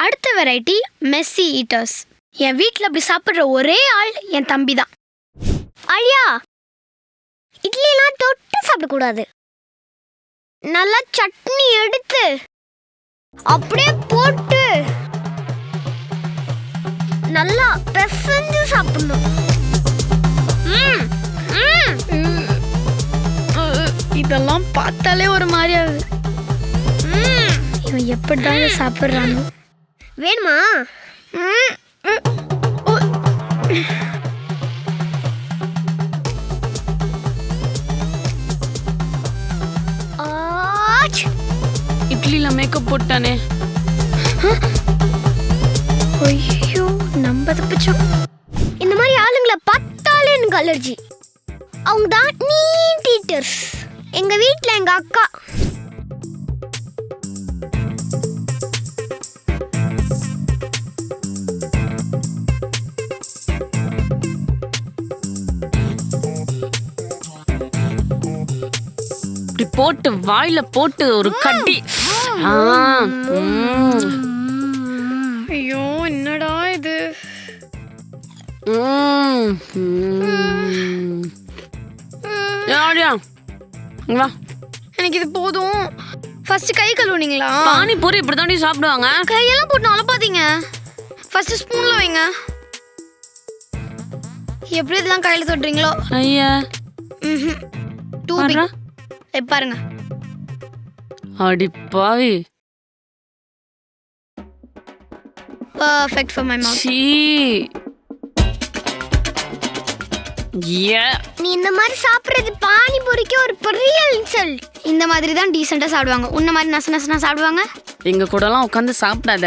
அடுத்த variety Messi eaters என் வீட்டில் அப்படி சாப்பிட்ற ஒரே ஆள் என் தம்பி தான் அழியா இட்லிலாம் தொட்டு சாப்பிடக்கூடாது. நல்லா சட்னி எடுத்து அப்படியே போட்டு நல்லா பிசைஞ்சு சாப்பிடணும். இதெல்லாம் பார்த்தாலே ஒரு மாதிரி ஆகுது. ம். இவன் எப்படி தான் சாப்பிட்றானோ. வேணுமா. இட்லில மேக்கப் போட்டானே. ஐயோ நம்ம தப்பிச்சோம் இந்த மாதிரி ஆளுங்களை பார்த்தாலே எனக்கு அலர்ஜி அவங்க தான் நீட் டீச்சர்ஸ் எங்க வீட்ல எங்க அக்கா. போட்டு வாயில போட்டு ஒரு கட்டி. ம், ஐயோ என்னடா இது? ம், ம். வா. எனக்கு இது போதும். ஃபர்ஸ்ட் கை கழுவுனீங்களா? பானிபூரி இப்படிதாண்டி சாப்பிடுவாங்க. கையெல்லாம் போட்டு அலப்பாதீங்க ஃபர்ஸ்ட் ஸ்பூன்ல வைங்க. எப்படி இதெல்லாம் கையில தொடுறீங்களோ ஐயா. ம்ஹும். டூ பாருங்க. அடி பாவி. பர்ஃபெக்ட் ஃபார் மை மவுத் சீ. நீ இந்த மாதிரி சாப்பிடுறது பானிபூரிக்கு ஒரு பெரிய இன்சல்ட். இந்த மாதிரி தான் டீசெண்டா சாப்பிடுவாங்க. உன்ன மாதிரி நச நசனா சாப்பிடுவாங்க? எங்க கூடலாம் உட்காந்து சாப்பிடாத.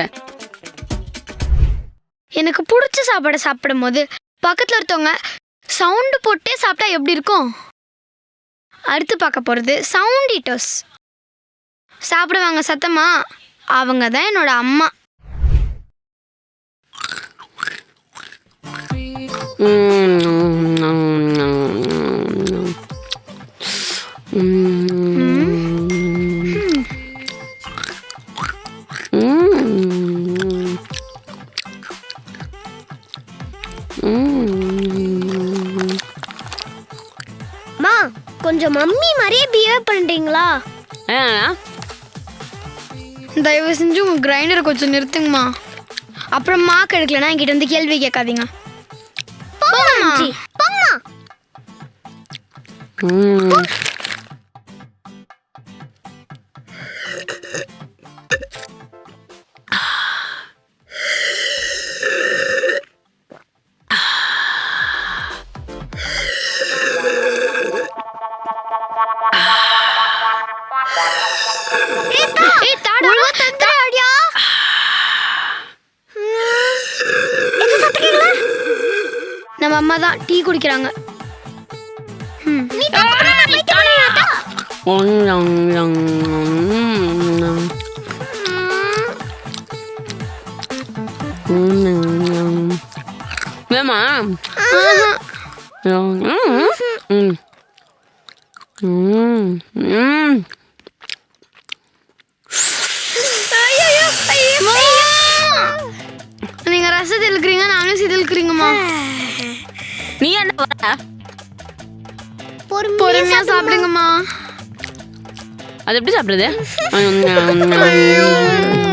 எனக்கு பிடிச்ச சாப்பாடை சாப்பிடும் போது பக்கத்துல ஒருத்தவங்க சவுண்டு போட்டே சாப்பிட்டா எப்படி இருக்கும்? அடுத்து பார்க்க போகிறது சவுண்ட் ஈட்டர்ஸ் சாப்பிடுவாங்க சத்தமா அவங்க தான் என்னோட அம்மா மா கொஞ்சம் மம்மி மாதிரியே பிஹேவ் பண்றீங்களா தயவு செஞ்சு உங்க கிரைண்டரை கொஞ்சம் நிறுத்துங்கம்மா. அப்புறம் மாக்கு எடுக்கலனா என்கிட்ட வந்து கேள்வி கேட்காதீங்க. போங்கம்மா. சி, போம்மா நம்ம அம்மா தான் டீ குடிக்கிறாங்க. வேமா. நீங்க ரசத்தை இழுக்கிறீங்க நானும் சிது இழுக்கிறீங்கம்மா பொறுமையா. சாப்பிடுங்கம்மா. அது எப்படி சாப்பிடுறது?